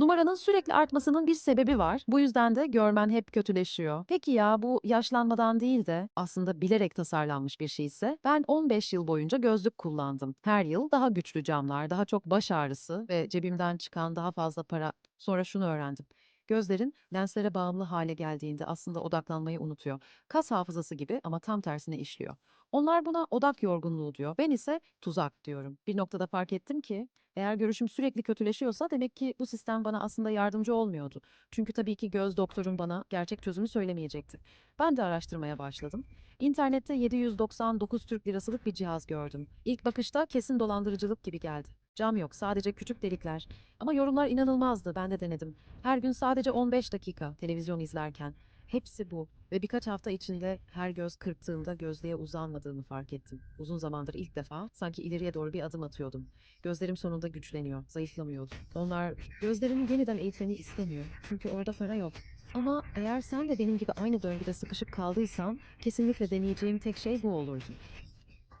Numaranın sürekli artmasının bir sebebi var. Bu yüzden de görmen hep kötüleşiyor. Peki ya bu yaşlanmadan değil de aslında bilerek tasarlanmış bir şeyse? Ben 15 yıl boyunca gözlük kullandım. Her yıl daha güçlü camlar, daha çok baş ağrısı ve cebimden çıkan daha fazla para. Sonra şunu öğrendim. Gözlerin lenslere bağımlı hale geldiğinde aslında odaklanmayı unutuyor. Kas hafızası gibi ama tam tersine işliyor. Onlar buna odak yorgunluğu diyor. Ben ise tuzak diyorum. Bir noktada fark ettim ki eğer görüşüm sürekli kötüleşiyorsa demek ki bu sistem bana aslında yardımcı olmuyordu. Çünkü tabii ki göz doktorum bana gerçek çözümü söylemeyecekti. Ben de araştırmaya başladım. İnternette 799 Türk lirasılık bir cihaz gördüm. İlk bakışta kesin dolandırıcılık gibi geldi. Cam yok, sadece küçük delikler. Ama yorumlar inanılmazdı, ben de denedim. Her gün sadece 15 dakika televizyon izlerken. Hepsi bu. Ve birkaç hafta içinde her göz kırptığımda gözlüğe uzanmadığımı fark ettim. Uzun zamandır ilk defa sanki ileriye doğru bir adım atıyordum. Gözlerim sonunda güçleniyor, zayıflamıyordu. Onlar gözlerimi yeniden eğitmeni istemiyor. Çünkü orada para yok. Ama eğer sen de benim gibi aynı döngüde sıkışıp kaldıysan kesinlikle deneyeceğim tek şey bu olurdu.